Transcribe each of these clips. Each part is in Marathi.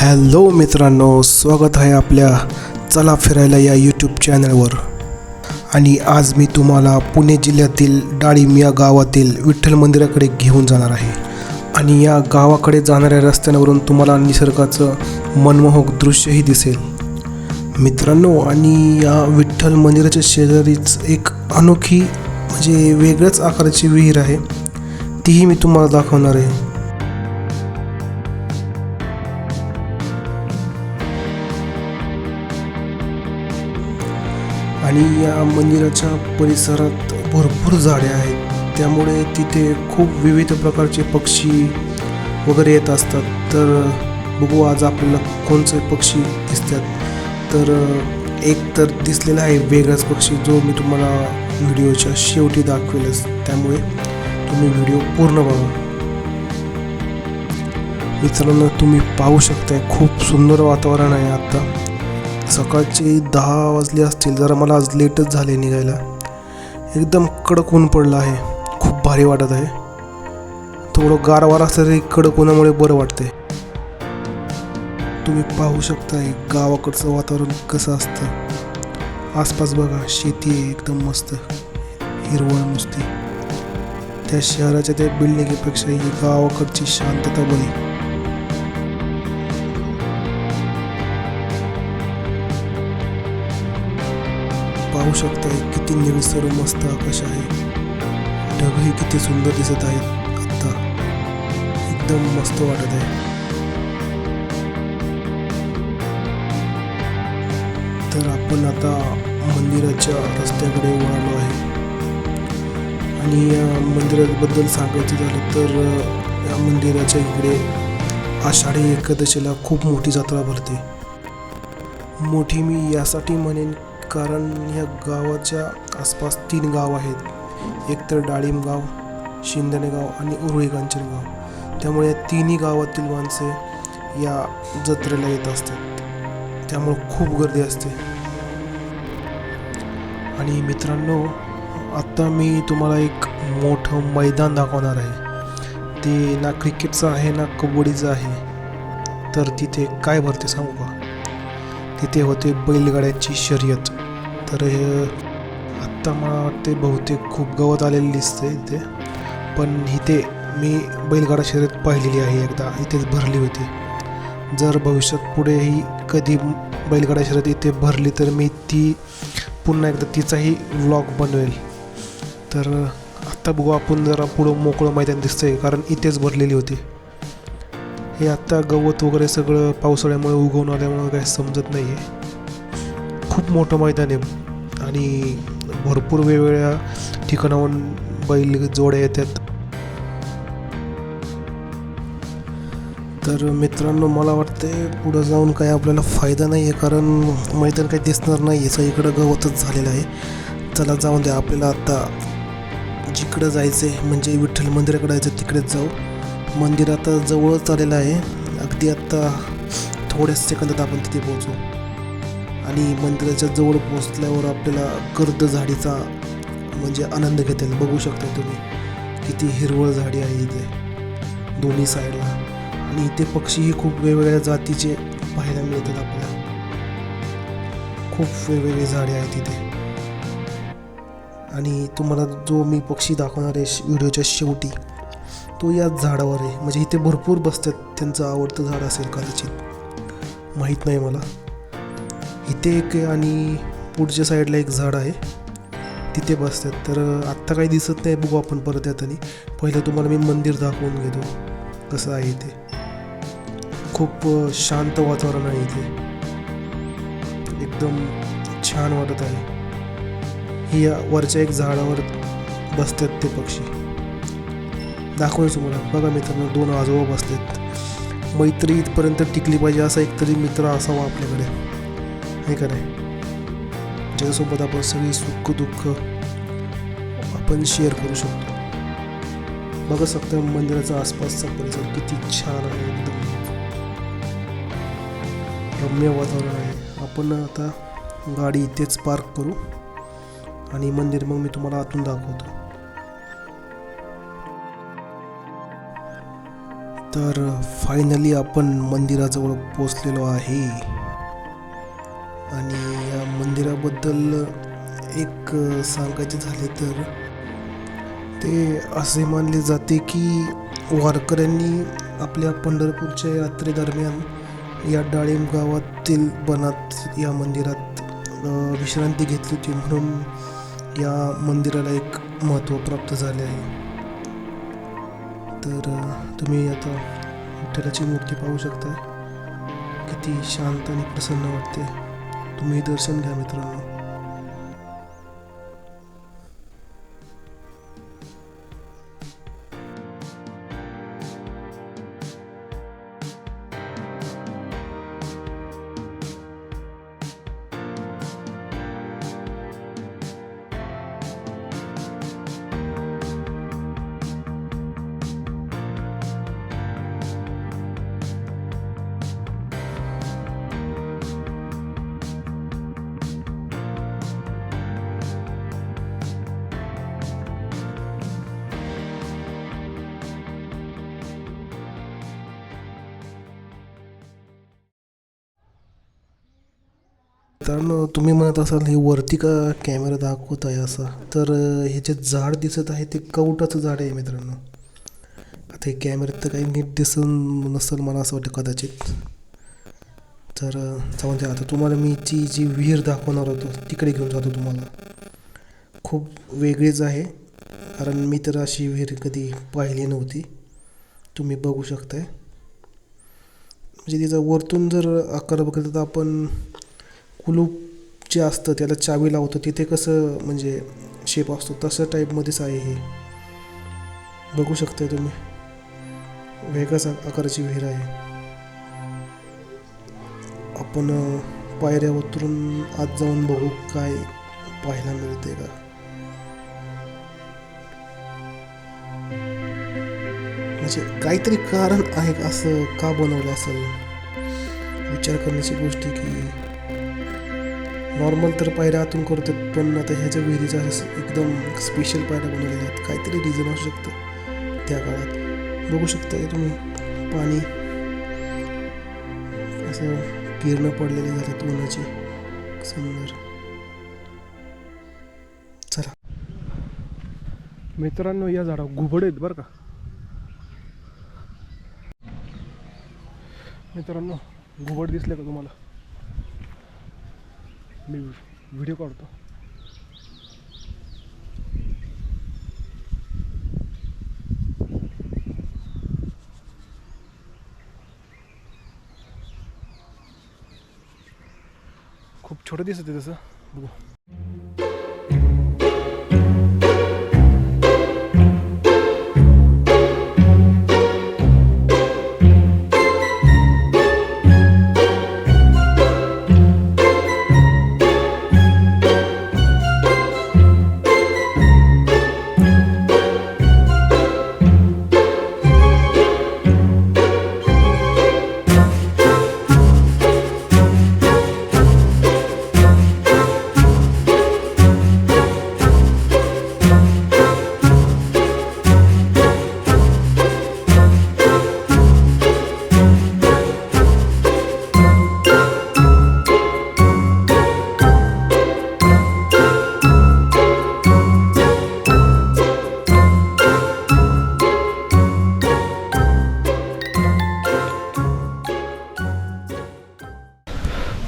हॅलो मित्रांनो स्वागत आहे आपल्या चला फिरायला या यूट्यूब चॅनलवर आणि आज मी तुम्हाला पुणे जिल्ह्यातील डाळिंब या गावातील विठ्ठल मंदिराकडे घेऊन जाणार आहे. आणि या गावाकडे जाणाऱ्या रस्त्यांवरून तुम्हाला निसर्गाचं मनमोहक दृश्यही दिसेल. मित्रांनो आणि या विठ्ठल मंदिराच्या शेजारीच एक अनोखी म्हणजे वेगळ्याच आकाराची विहीर आहे. तीही मी तुम्हाला दाखवणार आहे. आणि या मंदिराच्या परिसरात भरपूर झाडे आहेत. त्यामुळे तिथे खूप विविध प्रकारचे पक्षी वगैरे येत असतात. तर बघू आज आपल्याला कोणते पक्षी दिसतात. तर एक तर दिसलेला आहे वेगळाच पक्षी जो मी तुम्हाला व्हिडिओच्या शेवटी दाखवेलच. त्यामुळे तुम्ही व्हिडिओ पूर्ण बघा. मित्रांनो तुम्ही पाहू शकताय खूप सुंदर वातावरण आहे आत्ता सकाळचे दहा वाजले असतील जरा मला आज लेटच झाले निघायला. एकदम कडक ऊन पडलं आहे. खूप भारी वाटत आहे. थोडं गारवार असलं तरी कडक उन्हामुळे बरं वाटतंय. तुम्ही पाहू शकता गावाकडचं वातावरण कसं असतं. आसपास बघा शेती आहे एकदम मस्त. हिरवळ नुसती. त्या शहराच्या त्या बिल्डिंगपेक्षा ही गावाकडची शांतता बरी. पाहू शकता किती निळसर मस्त आकाश आहे. ढगही किती सुंदर दिसत आहेत. आत्ता एकदम मस्त वाटत आहे. तर आपण आता मंदिराच्या रस्त्याकडे वळालो आहे. आणि या मंदिराबद्दल सांगायचं झालं तर या मंदिराच्या इकडे आषाढी एकादशीला खूप मोठी जत्रा भरते. मोठी मी यासाठी म्हणेन कारण ह्या गावाच्या आसपास तीन गाव आहेत. एक तर डाळिंब गाव शिंदणे गाव आणि उरुळी कांचन गाव. त्यामुळे या तिन्ही गावातील माणसे या जत्रेला येत असतात. त्यामुळे खूप गर्दी असते. आणि मित्रांनो आत्ता मी तुम्हाला एक मोठं मैदान दाखवणार आहे. ते ना क्रिकेटचं आहे ना कबड्डीचं आहे. तर तिथे काय भरते सांगू का? तिथे होते बैलगाड्यांची शर्यत. तर हे आत्ता मला वाटते बहुतेक खूप गवत आलेलं दिसते इथे. पण इथे मी बैलगाडा शर्यत पाहिलेली आहे एकदा इथेच भरली होती. जर भविष्यात पुढेही कधी बैलगाडा शर्यत इथे भरली तर मी ती पुन्हा एकदा तिचाही व्लॉग बनवेल. तर आत्ता बघू आपण जरा पुढं मोकळं मैदान दिसतंय कारण इथेच भरलेली होती. हे आत्ता गवत वगैरे सगळं पावसाळ्यामुळे उगवून आल्यामुळे काही समजत नाही आहे खूप मोठं मैदान आहे. आणि भरपूर वेगवेगळ्या ठिकाणाहून बैल जोड्या येतात. तर मित्रांनो मला वाटते पुढं जाऊन काही आपल्याला फायदा नाही आहे कारण मैदान काही दिसणार नाही आहे सगळीकडं गवतच झालेलं आहे. चला जाऊन द्या. आपल्याला आता जिकडं जायचं आहे म्हणजे विठ्ठल मंदिराकडे जायचं तिकडेच जाऊ. मंदिर आता जवळच आलेलं आहे. अगदी आत्ता थोड्याच सेकंदात आपण तिथे पोहोचू. आणि मंदिराच्या जवळ पोहोचल्यावर आपल्याला गर्द झाडीचा म्हणजे आनंद घेता येईल. बघू शकता तुम्ही किती हिरवळ झाडी आहे इथे. दोन्ही साईडला. आणि इथे पक्षीही खूप वेगवेगळ्या जातीचे पाहायला मिळतात आपल्याला. खूप वेगवेगळे झाडे आहेत इथे. आणि तुम्हाला जो मी पक्षी दाखवणार आहे व्हिडिओच्या शेवटी तो याच झाडावर आहे. म्हणजे इथे भरपूर बसतात. त्यांचं आवडतं झाड असेल कदाचित माहीत नाही मला. इथे एक आणि पुढच्या साईडला एक झाड आहे. तिथे बसतात. तर आत्ता काही दिसत नाही बघू आपण परत येताना. पहिलं तुम्हाला मी मंदिर दाखवून घेतो. कसं आहे इथे खूप शांत वातावरण आहे इथे. एकदम छान वाटत आहे. ही या वरच्या एक झाडावर बसतात ते पक्षी. दाखवेन तुम्हाला बघा मित्रांनो दोन आजोबा बसलेत. मैत्री इथपर्यंत टिकली पाहिजे असा एक तरी मित्र असावा आपल्याकडे. आहे का नाही? ज्याच्यासोबत आपण सगळी सुख दुःख आपण शेअर करू शकतो. बघा शकता मंदिराचा आसपासचा परिसर किती छान आहे एकदम. रम्य वातावरण आहे. आपण आता गाडी इथेच पार्क करू आणि मंदिर मग मी तुम्हाला आतून दाखवतो. तर फायनली आपण मंदिराजवळ पोचलेलो आहे. आणि या मंदिराबद्दल एक सांगायचे झाले तर ते असे मानले जाते की वारकऱ्यांनी आपल्या पंढरपूरच्या यात्रेदरम्यान या डाळिंब गावातील बनात या मंदिरात विश्रांती घेतली होती म्हणून या मंदिराला एक महत्त्व प्राप्त झाले आहे. तर तुम्ही आता विठ्ठलाची मूर्ती पाहू शकता. किती शांत आणि प्रसन्न वाटते. तुम्ही दर्शन घ्या मित्रांनो. मित्रांनो तुम्ही म्हणत असाल हे वरती का कॅमेरा दाखवत आहे असा? तर हे जे झाड दिसत आहे ते कवटाचं झाड आहे मित्रांनो. आता हे कॅमेऱ्यात तर काही नीट दिसून नसेल मला असं वाटतं कदाचित. तर अ, जाऊन द्या आता तुम्हाला मी ती जी विहीर दाखवणार होतो तिकडे घेऊन जातो तुम्हाला. खूप वेगळीच आहे कारण मी तर अशी विहीर कधी पाहिली नव्हती. तुम्ही बघू शकताय. म्हणजे तिचा वरतून जर आकार बघितला तर आपण कुलूप जे असतं त्याला चावी लावतो. तिथे कसं म्हणजे शेप असतो तसं टाईपमध्येच आहे हे. बघू शकताय तुम्ही. वेगळ्याच आकाराची विहीर आहे. आपण पायऱ्या उतरून आत जाऊन बघू काय पाहायला मिळते का. म्हणजे काहीतरी कारण आहे का असं का बनवलं असेल? विचार करण्याची गोष्ट की नॉर्मल तर पायऱ्या आतून करतात पण आता ह्याच्या विहिरीच्या एकदम स्पेशल पायऱ्या बनवलेल्या आहेत. काहीतरी रिझन असू शकतं त्या काळात. बघू शकता तुम्ही. पाणी असं किरणं पडलेली झालेत उन्हाची. सुंदर चला. मित्रांनो या झाडा घुबड आहेत बरं का. मित्रांनो घुबड दिसले का तुम्हाला? मी व्हिडिओ काढतो. खूप छोटं दिसत आहे तसं. बघू.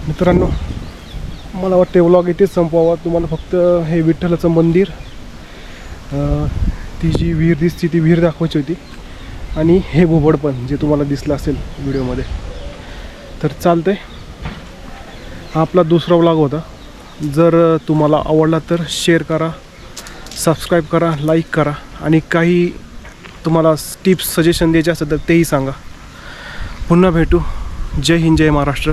मित्रांनो मला वाटते व्लॉग इथेच संपवावा. तुम्हाला फक्त हे विठ्ठलाचं मंदिर ती जी विहीर दिसते ती विहीर दाखवायची होती. आणि हे बोबड पण जे तुम्हाला दिसलं असेल व्हिडिओमध्ये. तर चालतंय. हा आपला दुसरा व्लॉग होता. जर तुम्हाला आवडला तर शेअर करा सबस्क्राईब करा लाईक करा. आणि काही तुम्हाला टिप्स सजेशन द्यायचे असेल तर तेही सांगा. पुन्हा भेटू. जय हिंद जय महाराष्ट्र.